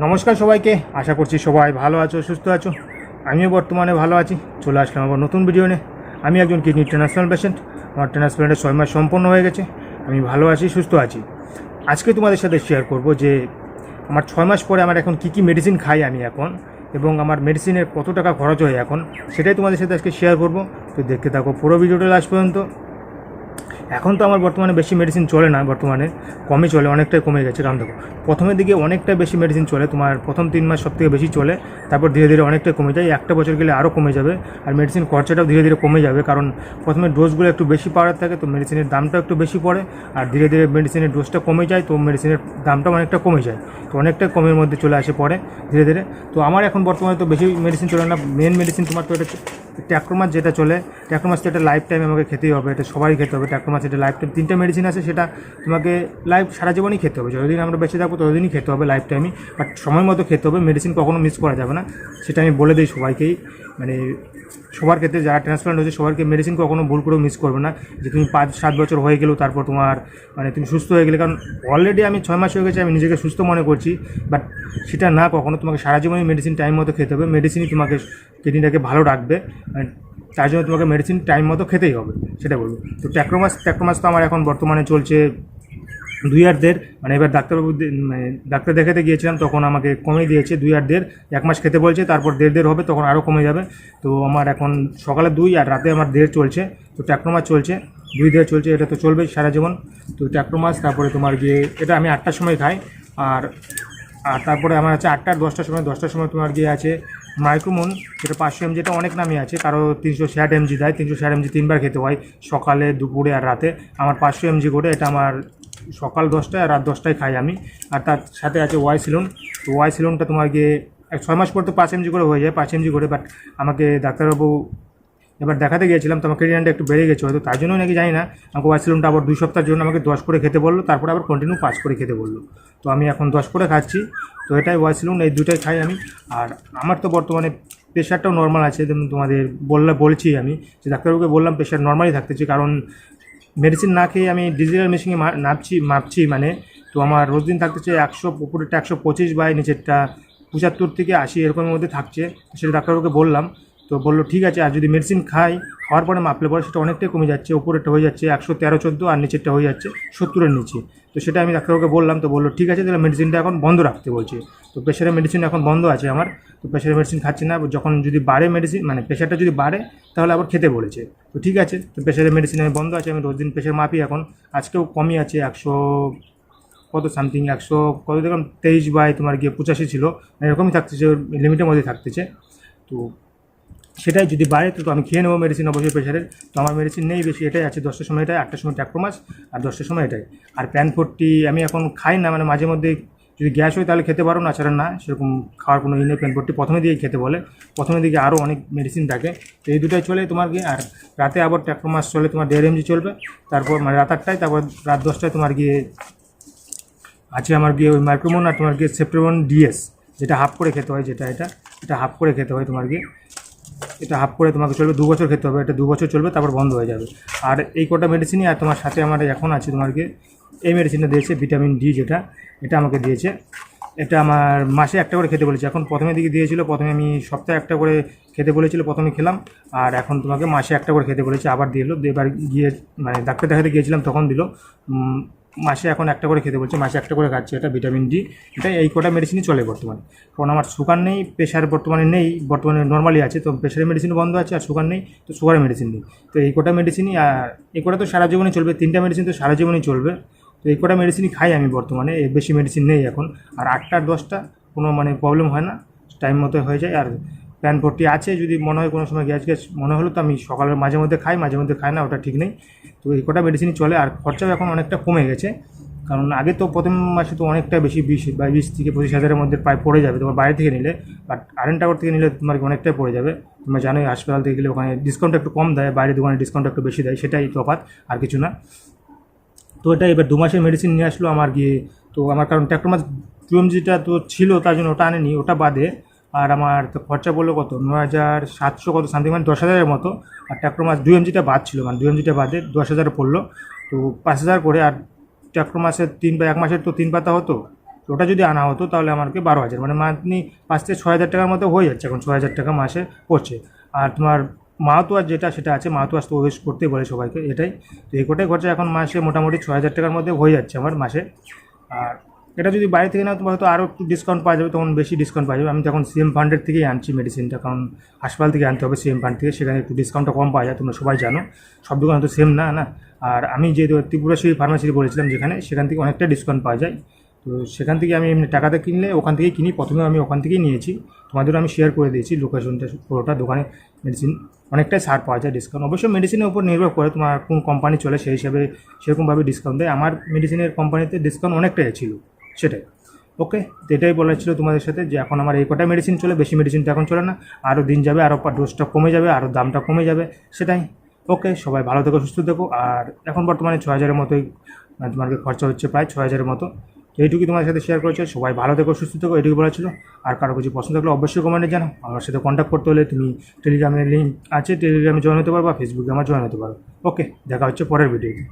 নমস্কার সবাইকে, আশা করছি সবাই ভালো আছো, সুস্থ আছো। আমিও বর্তমানে ভালো আছি। চলে আসলাম আবার নতুন ভিডিও নিয়ে। আমি একজন কিডনি ট্রান্সপ্লান্ট পেশেন্ট আমার ট্রান্সপ্লান্টের ছয় মাস সম্পন্ন হয়ে গেছে। আমি ভালো আছি, সুস্থ আছি। আজকে তোমাদের সাথে শেয়ার করব যে, আমার ছয় মাস পরে আমার এখন কী কী মেডিসিন খাই আমি এখন এবং আমার মেডিসিনের কত টাকা খরচ হয় এখন, সেটাই তোমাদের সাথে আজকে শেয়ার করব। তো দেখতে থাকো পুরো ভিডিওটা লাস্ট পর্যন্ত। এখন তো আমার বর্তমানে বেশি মেডিসিন চলে না বর্তমানে, কমই চলে, অনেকটাই কমে গেছে। কারণ দেখো, প্রথমের দিকে অনেকটা বেশি মেডিসিন চলে, তোমার প্রথম তিন মাস সব থেকে বেশি চলে, তারপর ধীরে ধীরে অনেকটাই কমে যায়। একটা বছর গেলে আরও কমে যাবে, আর মেডিসিন খরচাটাও ধীরে ধীরে কমে যাবে। কারণ প্রথমে ডোজগুলো একটু বেশি পাওয়ার থাকে, তো মেডিসিনের দামটা একটু বেশি পড়ে, আর ধীরে ধীরে মেডিসিনের ডোজটা কমে যায়, তো মেডিসিনের দামটাও অনেকটা কমে যায়। তো অনেকটা কমের মধ্যে চলে আসে পরে, ধীরে ধীরে। তো আমার এখন বর্তমানে তো বেশি মেডিসিন চলে না মেন মেডিসিন তোমার তো এটা ট্যাক্রোমাস যেটা চলে ট্যাক্রোমাস তো এটা লাইফ টাইম আমাকে খেতেই হবে, এটা সবাই খেতে হবে। ট্যাক্রোমাস এটা লাইফ টাইম তিনটা মেডিসিন আছে সেটা তোমাকে লাইফ সারা জীবনই খেতে হবে। যতদিন আমরা বেঁচে থাকব ততদিনই খেতে হবে লাইফ টাইমই বাট সময় মতো খেতে হবে মেডিসিন কখনো মিস করা যাবে না। সেটা আমি বলে দিই সবাইকেই। মানে সবার ক্ষেত্রে যারা ট্রান্সপ্লান্ট হয়েছে, সবাইকে মেডিসিন কখনো ভুল করেও মিস করবে না। যে তুমি পাঁচ, সাত বছর হয়ে গেলেও তারপর তোমার মানে তুমি সুস্থ হয়ে গেলে। কারণ অলরেডি আমি ছয় মাস হয়ে গেছে, আমি নিজেকে সুস্থ মনে করছি। বাট সেটা না, কখনো তোমাকে সারা জীবনই মেডিসিন টাইম মতো খেতে হবে। মেডিসিনই তোমাকে কিডনিটাকে ভালো রাখবে। তার জন্য তোমাকে মেডিসিন টাইম মতো খেতেই হবে সেটা বলব। তো ট্যাক্রোমাস ট্যাক্রোমাস তো আমার এখন বর্তমানে চলছে দুই আর দেড় মানে এবার ডাক্তারবাবু মানে ডাক্তার দেখাতে গিয়েছিলাম, তখন আমাকে কমে দিয়েছে দুই আর দেড়, এক মাস খেতে বলছে, তারপর দেড় দেড় হবে, তখন আরও কমে যাবে। তো আমার এখন সকালে দুই আর রাতে আমার দেড় চলছে, তো ট্যাক্রোমাস চলছে, দুই দেড় চলছে, এটা তো চলবেই সারা জীবন। তো ট্যাক্রোমাস তারপরে তোমার গিয়ে, এটা আমি আটটার সময় খাই, আর আর তারপরে আমার আছে আটটার দশটার সময় দশটার সময় তোমার গিয়ে আছে মাইক্রোমন, যেটা পাঁচশো এমজিটা অনেক নামই আছে, কারও তিনশো ষাট এমজি দেয়, তিনশো ষাট এমজি তিনবার খেতে হয়, সকালে, দুপুরে আর রাতে। আমার পাঁচশো এমজি করে, এটা আমার সকাল দশটায় আর রাত দশটায় খাই আমি। আর তার সাথে আছে ওয়াই সিলন তো ওয়াই সিলনটা তোমার গিয়ে ছয় মাস পর তো পাঁচ এমজি করে হয়ে যায়, পাঁচ এমজি করে বাট আমাকে ডাক্তারবাবু এবার দেখাতে গিয়েছিলাম তো আমার ক্রেডিয়ানটা একটু বেড়ে গেছে, হয়তো তার জন্য নাকি জানি না। আমাকে ওয়াইসিলুমটা আবার দুই সপ্তাহের জন্য আমাকে দশ করে খেতে বলল, তারপরে আবার কন্টিনিউ পাঁচ করে খেতে বলল। তো আমি এখন দশ করে খাচ্ছি। তো এটাই ওয়াইসিলুম এই দুটাই খাই আমি। আর আমার তো বর্তমানে প্রেশারটাও নর্মাল আছে, যেমন তোমাদের বললে, বলছি আমি, যে ডাক্তারবাবুকে বললাম প্রেশার নর্মালই থাকতেছে কারণ মেডিসিন না খেয়ে আমি ডিজিটাল মেশিনে নাপছি মাপছি মানে। তো আমার রোজ দিন থাকতে থাকতেছে একশো, উপরেরটা একশো পঁচিশ বাই নিচেরটা পঁচাত্তর থেকে আশি, এরকমের মধ্যে থাকছে। সেটা ডাক্তারবাবুকে বললাম। তো বলল, ঠিক আছে, আর যদি মেডিসিন খাই। খাওয়ার পরে মাপলে পরে সেটা অনেকটাই কমে যাচ্ছে, উপরেরটা হয়ে যাচ্ছে একশো তেরো, চোদ্দ, আর নিচেরটা হয়ে যাচ্ছে সত্তরের নিচে। তো সেটা আমি ডাক্তারবাবুকে বললাম, তো বলল, ঠিক আছে, তাহলে মেডিসিনটা এখন বন্ধ রাখতে, বলছে। তো প্রেশারের মেডিসিন এখন বন্ধ আছে আমার, তো প্রেশারের মেডিসিন খাচ্ছি না, যখন যদি বাড়ে মেডিসিন মানে প্রেশারটা যদি বাড়ে, তাহলে আবার খেতে বলেছে। তো ঠিক আছে, তো প্রেশারের মেডিসিন আমি বন্ধ আছে, আমি রোজ দিন প্রেশার মাপি এখন, আজকেও কমই আছে একশো কত সামথিং একশো কত দেখলাম, তেইশ বাই তোমার গিয়ে পঁচাশি ছিল, এরকমই থাকতেছে লিমিটের মধ্যে থাকতেছে। তো সেটাই যদি বাড়ে, তো আমি খেয়ে নেব মেডিসিন অবশ্যই প্রেশারের তো আমার মেডিসিন নেই বেশি, এটাই আছে দশটার সময়, এটাই আটটার সময় ট্যাক্রোমাস আর দশটার সময় এটাই। আর প্যান ফোরটি আমি এখন খাই না মানে মাঝে মধ্যে যদি গ্যাস হয় তাহলে খেতে পারো, না ছাড়া না, সেরকম খাওয়ার কোনো ই নেই। প্যান ফোরটি প্রথমে দিকে খেতে বলে। প্রথমে দিকে আরও অনেক মেডিসিন থাকে। তো এই দুটাই চলে তোমার গিয়ে আর রাতে আবার ট্যাক্রোমাস চলে, তোমার দেড় এমজি চলবে। তারপর মানে রাত আটটায়, তারপর রাত দশটায় তোমার গিয়ে আছে আমার গিয়ে ওই মাইক্রোমোন আর তোমার গিয়ে সেপ্টেমন ডিএস যেটা হাফ করে খেতে হয়, যেটা এটা এটা হাফ করে খেতে হয় তোমার গিয়ে। এটা হাফ করে তোমাকে চলবে, দু বছর খেতে হবে, এটা দু বছর চলবে, তারপর বন্ধ হয়ে যাবে। আর এই কটা মেডিসিনই আর তোমার সাথে আমার এখন আছে, তোমাকে এই মেডিসিনটা দিয়েছে ভিটামিন ডি যেটা, এটা আমাকে দিয়েছে। এটা আমার মাসে একটা করে খেতে বলেছে, এখন প্রথমে দিকে দিয়েছিল, প্রথমে আমি সপ্তাহে একটা করে খেতে বলেছিল, প্রথমে খেলাম, আর এখন তোমাকে মাসে একটা করে খেতে বলেছে, আবার দিল এবার গিয়ে মানে ডাক্তার দেখাতে গিয়েছিলাম, তখন দিল মাসে এখন একটা করে খেতে বলছে, মাসে একটা করে খাচ্ছে, এটা ভিটামিন ডি এটা এই কটা মেডিসিনই চলে বর্তমানে। কারণ আমার সুগার নেই প্রেশার বর্তমানে নেই, বর্তমানে নর্মালি আছে, তো প্রেশারের মেডিসিন বন্ধ আছে আর সুগার নেই, তো সুগারের মেডিসিন নেই। তো এই কটা মেডিসিনই আর এই কটা তো সারা জীবনই চলবে, তিনটা মেডিসিন তো সারা জীবনই চলবে। তো এই কটা মেডিসিনই খাই আমি বর্তমানে বেশি মেডিসিন নেই এখন। আর আটটা দশটা কোনো মানে প্রবলেম হয় না টাইম মতো হয়ে যায়। আর প্যান ভর্তি আছে, যদি মনে হয় কোনো সময় গ্যাস গ্যাস মনে হলো তো আমি সকালের মাঝে মধ্যে খাই, মাঝে মধ্যে খাই না, ওটা ঠিক নেই। তো এই কটা মেডিসিনই চলে আর খরচাও এখন অনেকটা কমে গেছে। কারণ আগে তো প্রথম মাসে তো অনেকটা বেশি, বিশ বা বিশ থেকে পঁচিশ হাজারের মধ্যে প্রায় পড়ে যাবে, তোমার বাইরে থেকে নিলে। বাট আরেন টাওয়ার থেকে নিলে তোমার অনেকটাই পড়ে যাবে। তোমরা জানোই হাসপাতাল থেকে গেলে ওখানে ডিসকাউন্ট একটু কম দেয় বাইরের দোকানে ডিসকাউন্ট একটু বেশি দেয়, সেটাই তফাৎ, আর কিছু না। তো এটা এবার দু মাসের মেডিসিন নিয়ে আসলো আমার গিয়ে। তো আমার কারণ ট্যাক্টোমাস টুএমজিটা তো ছিল, তার জন্য ওটা আনেনি, ওটা বাদে আর আমার তো খরচা পড়ল কত? ন হাজার সাতশো কত সামথিং মানে দশ হাজারের মতো। আর ট্যাক্টোমাস দুই এমজিটা বাদ ছিল মানে দুই এমজিটা বাদে দশ হাজার পড়ল। তো পাঁচ হাজার করে, আর ট্যাক্টোমাসের তিন বা, এক মাসের তো তিন পাতা হতো। ওটা যদি আনা হতো, তাহলে আমাকে বারো হাজার। মানে মান্থলি পাঁচ থেকে ছয় হাজার টাকার মধ্যে হয়ে যাচ্ছে এখন ছয় হাজার টাকা মাসে পড়ছে। আর তোমার মাহাতোয়ার যেটা, সেটা আছে মাহাতোয়ার তো ওয়েস্ট করতেই বলে সবাইকে, এটাই। তো এই কোটাই খরচা এখন মাসে মোটামুটি ছয় হাজার টাকার মধ্যে হয়ে যাচ্ছে আমার মাসে। আর এটা যদি বাইরে থেকে নাও, তোমার হয়তো আরও একটু ডিসকাউন্ট পাওয়া যাবে, তখন বেশি ডিসকাউন্ট পাওয়া যাবে। আমি তখন সিএম ফান্ডের থেকেই আনছি মেডিসিনটা কারণ হাসপাতাল থেকে আনতে হবে সিএম ফান্ড থেকে, সেখানে একটু ডিসকাউন্টটা কম পাওয়া যায়, তোমরা সবাই জানো। সব দোকান হয়তো সেম না না? আর আমি যে ত্রিপুরা সেই ফার্মাসি বলেছিলাম যেখানে, সেখান থেকে অনেকটা ডিসকাউন্ট পাওয়া যায়। তো সেখান থেকে আমি এমনি টাকাতে কিনলে, ওখান থেকেই কিনি। প্রথমে আমি ওখান থেকেই নিয়েছি। তোমাদেরও আমি শেয়ার করে দিয়েছি লোকেশনটা পুরোটা দোকানে মেডিসিন অনেকটাই ছাড় পাওয়া যায় ডিসকাউন্ট অবশ্যই মেডিসিনের উপর নির্ভর করে তোমার কোন কোম্পানি চলে, সেই হিসাবে সেরকমভাবে ডিসকাউন্ট দেয়। আমার মেডিসিনের কোম্পানিতে ডিসকাউন্ট অনেকটাই ছিল। সেটাই। ওকে এটাই বলার ছিল তোমাদের সাথে যে এখন আমার এই কটা মেডিসিন চলে, বেশি মেডিসিন তো এখন চলে না। আরও দিন যাবে আরও ডোজটা কমে যাবে আরও দামটা কমে যাবে, সেটাই। ওকে সবাই ভালো থেকো, সুস্থ থেকো। আর এখন বর্তমানে ছ হাজারের মতোই তোমাকে খরচা হচ্ছে প্রায় ছ হাজারের মতো। তো এইটুকুই তোমার সাথে শেয়ার করেছে। সবাই ভালো থেকো, সুস্থ থেকো এটুকু বলা ছিল। আর কারও কিছু পছন্দ থাকলে অবশ্যই কমেন্টে জানাও। আমার সাথে কন্ট্যাক্ট করতে হলে তুমি টেলিগ্রামের লিঙ্ক আছে টেলিগ্রামে জয়েন হতে পারো বা ফেসবুকে আমার জয়েন হতে পারো ওকে দেখা হচ্ছে পরের ভিডিওতে